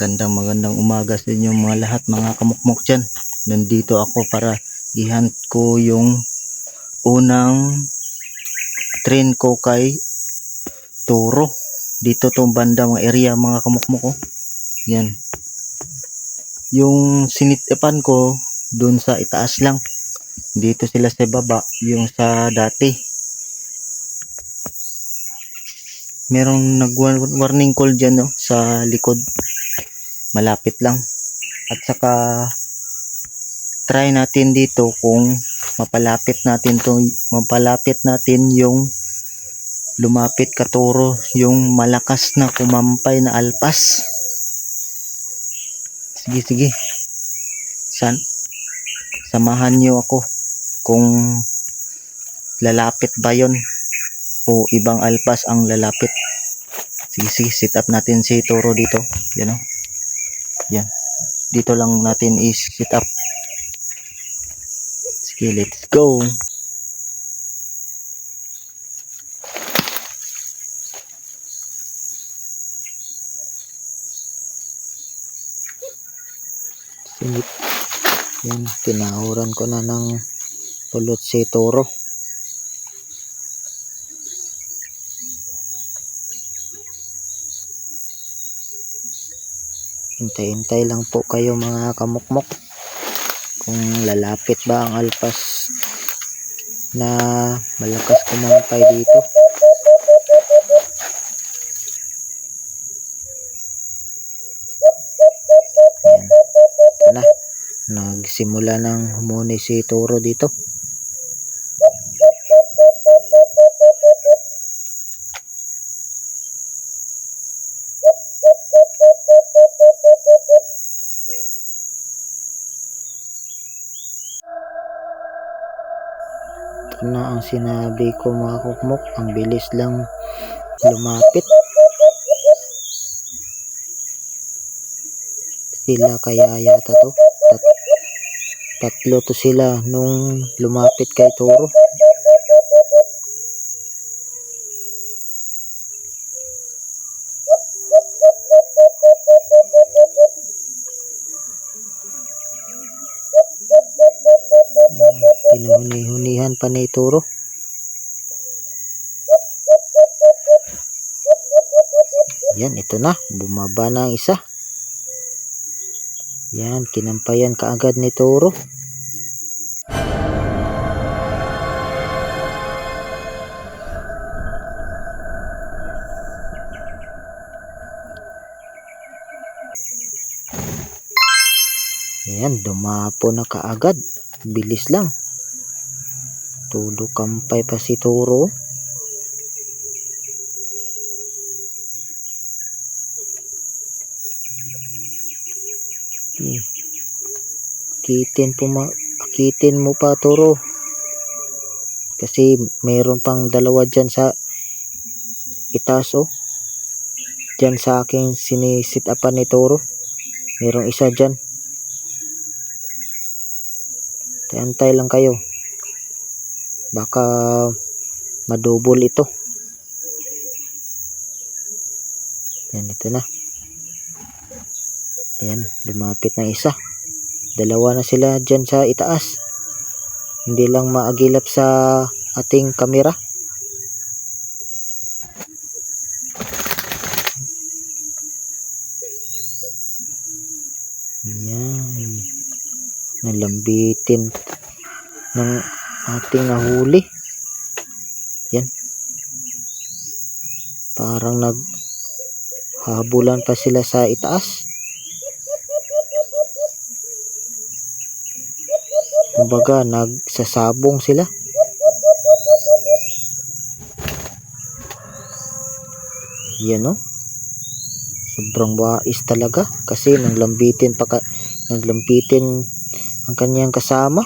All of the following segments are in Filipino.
Magandang magandang umaga sa inyo mga lahat mga kamukmok dyan. Nandito ako para i-hunt ko yung unang train ko kay Turo. Dito tong banda mga area mga kamukmok ko. Yan. Yung sinitipan ko dun sa itaas lang. Dito sila sa baba, yung sa dati. Merong nag-warning call dyan no, sa likod. Malapit lang. At saka try natin dito kung mapalapit natin to mapalapit natin yung lumapit katuro yung malakas na kumampay na alpas. Sige sige. San samahan niyo ako kung lalapit ba yon o ibang alpas ang lalapit. Sige sige, sit up natin si Toro dito. Yan o. Yan. Dito lang natin is-sit up. Sige, let's go. Yan, tinahuran ko na ng pulot si Toro. Hintay-hintay lang po kayo mga kamukmok. Kung lalapit ba ang alpas na malakas kumampay dito. Yan. Ito na. Nagsimula ng humuni si Toro dito. Na ang sinabi ko mga kukmok. Ang bilis lang lumapit. Sila kaya yata to. Tat tatlo to sila nung lumapit kay Toro. Pinahuni-hunihan pa ni Toro. Yan, ito na. Bumaba na ang isa. Yan, kinampayan kaagad ni Toro. Yan, dumapo na kaagad. Bilis lang. Todo kampay pa si Toro. Hmm. Akitin po ma akitin mo pa Toro. Kasi mayroon pang dalawa dyan sa itaas oh. Dyan sa aking sinisit upan ni Toro. Mayroong isa dyan. Antay lang kayo. Baka madubol ito. Yan, ito na. Ayan, lumapit na isa. Dalawa na sila dyan sa itaas. Hindi lang maagilap sa ating kamera. Yan. Nalambitin ng ating nahuli. Yan. Parang naghabulan pa sila sa itaas. Kumbaga, nagsasabong sila. Yan no. Sobrang wais talaga kasi nanglambitin pa ka, naglambitin ang kanyang kasama.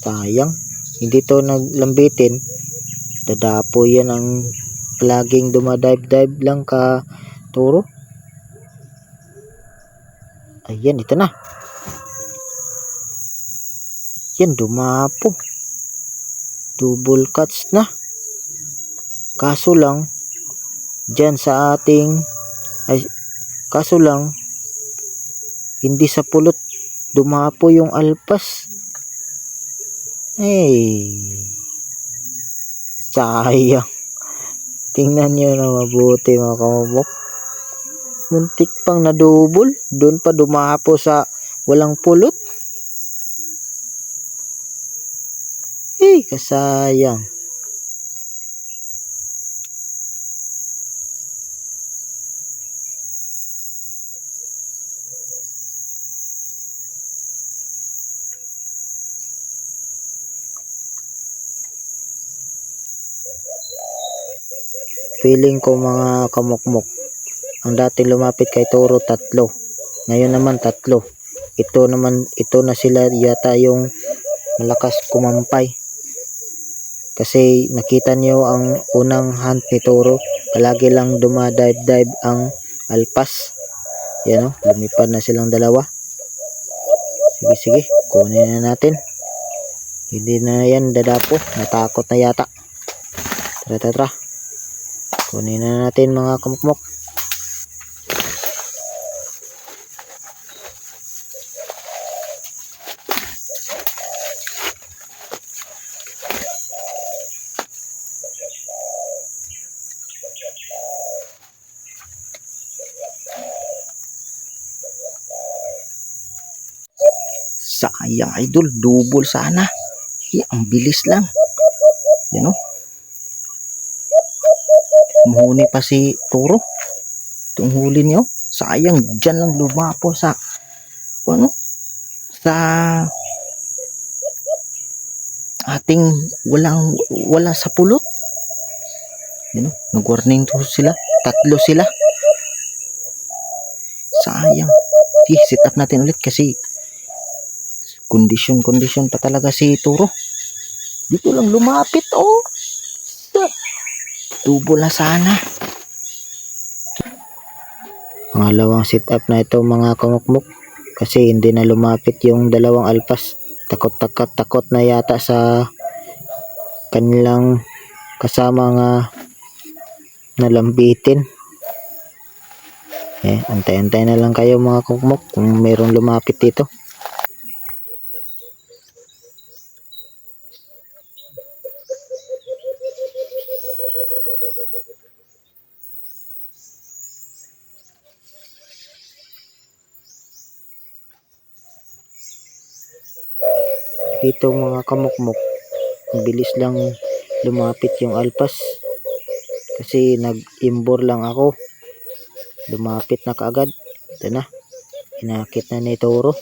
Sayang. Hindi to naglambitin. Dadapo yan ang laging dumadive-dive lang ka turo. Ayan, ito na. Yan, dumapo. Double cuts na. Kaso lang, dyan sa ating Ay, kaso lang, hindi sa pulot dumapo yung alpas. Ay, sayang. Tingnan nyo na mabuti mga kamabok. Muntik pang nadubol. Doon pa dumapo sa walang pulot. Eh, kasayang. Feeling ko mga kamukmok. Ang dating lumapit kay Toro tatlo. Ngayon naman tatlo. Ito naman ito na sila yata yung malakas kumampay. Kasi nakita niyo ang unang hunt ni Toro, palagi lang dumadive-dive ang alpas. Yan o, lumipad na silang dalawa. Sige, sige, kunin na natin. Hindi na yan dadapo, natakot na yata. Tara, tara, tara. Kunin na natin mga kamukmok. Sayang idol, double sana. Eh, ang bilis lang. Yan o. Mahuni pa si Toro. Itong huli niyo. Sayang, dyan lang lumapo sa ano? Sa ating walang wala sa pulot. Yan o, nag-warning to sila. Tatlo sila. Sayang. Di, sit up natin ulit kasi kondisyon kondisyon pa talaga si Turo dito lang lumapit oh tubo na sana. Pangalawang sit up na ito mga kamukmuk. Kasi hindi na lumapit yung dalawang alpas. Takot takot takot na yata sa kanilang kasama nga nalambitin. Eh antay-antay na lang kayo mga kamukmuk kung mayroong lumapit dito dito mga kamukmok ang bilis lang lumapit yung alpas. Kasi nag-imbor lang ako. Lumapit na kaagad. Ito na. Inakit na ni Toro.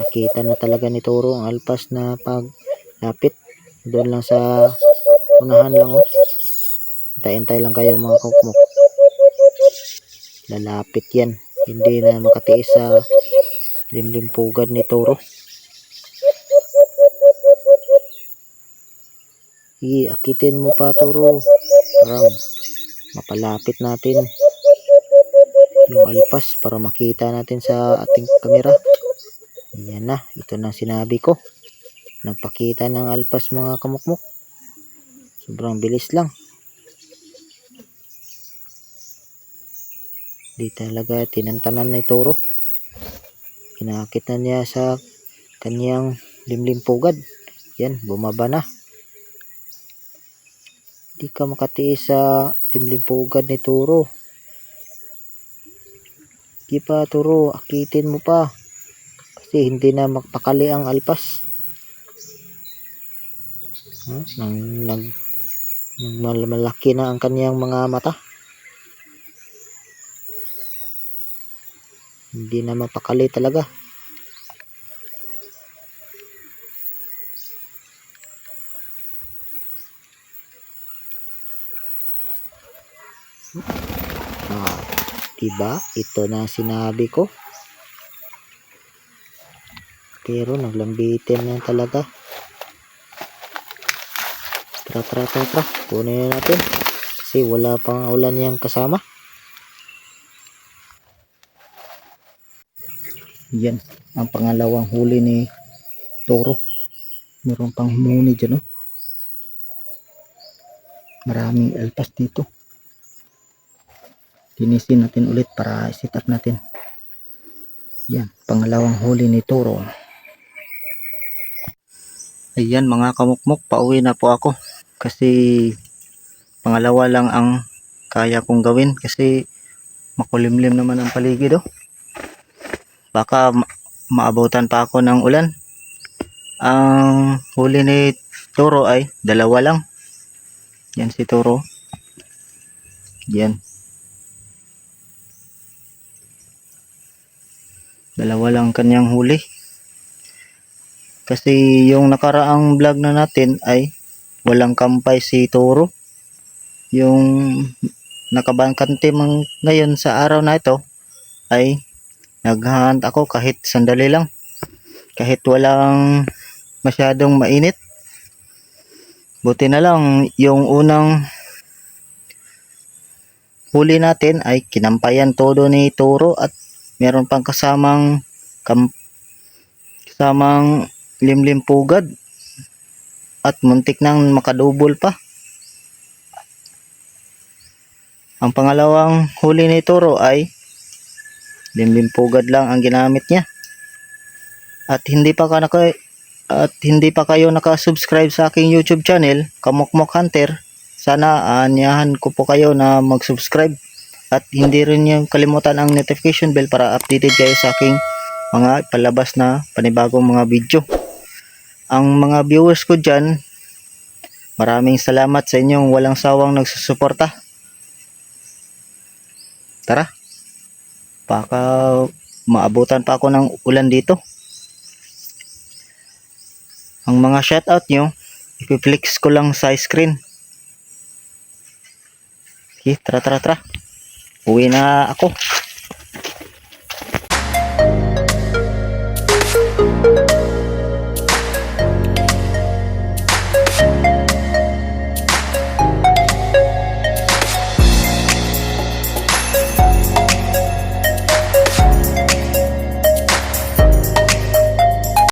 Nakita na talaga ni Toro ang alpas na paglapit. Doon lang sa unahan lang oh. Hintay-hintay lang kayo mga kamukmok lalapit yan. Hindi na makatiis sa limlimpugad ni Toro. Sige, akitin mo pa Toro. Para mapalapit natin yung alpas para makita natin sa ating kamera. Yan na, ito na sinabi ko. Nagpakita ng alpas mga kamukmuk. Sobrang bilis lang. Di talaga tinantanan ni Toro kinakit na niya sa kanyang limlimpugad yan bumaba na. Di ka makatiis sa limlimpugad ni Turo. Di pa Turo akitin mo pa. Kasi hindi na magpakali ang alpas. Huh? nang nag nang malaki na ang kanyang mga mata hindi na mapakali talaga. Ah, diba? Ito na sinabi ko. Pero naglambitin na talaga. Tara tara tara tara kunin na natin. Kasi wala pang ulan yung kasama Yan, ang pangalawang huli ni Toro. Meron pang humuni dyan, oh. Maraming alpas dito. linisin natin ulit para set up natin yan pangalawang huli ni Toro ayan mga kamukmok pauwi na po ako kasi pangalawa lang ang kaya kong gawin kasi makulimlim naman ang paligid oh baka ma- maabutan pa ako ng ulan. Ang huli ni Toro ay dalawa lang. Yan si Toro yan. Dalawa lang kanyang huli. Kasi yung nakaraang vlog na natin ay walang kampay si Toro yung nakabangkante ngayon sa araw na ito ay naghunt ako kahit sandali lang. Kahit walang masyadong mainit. Buti na lang yung unang huli natin ay kinampayan todo ni Toro at meron pang kasamang kam, kasamang limlim pugad at muntik nang makadubol pa. Ang pangalawang huli ni Toro ay pugad lang ang ginamit niya at hindi pa ka naka at hindi pa kayo naka-subscribe sa aking YouTube channel, Kamokmok Hunter, sana aanyahan ko po kayo na mag-subscribe at hindi rin yung kalimutan ang notification bell para updated kayo sa aking mga palabas na panibagong mga video. Ang mga viewers ko dyan, maraming salamat sa inyong walang sawang nagsusuporta. Tara, baka maabutan pa ako ng ulan dito. Ang mga shoutout nyo, ipiflix ko lang sa screen. Sige, tara tara tara. Uwi na ako.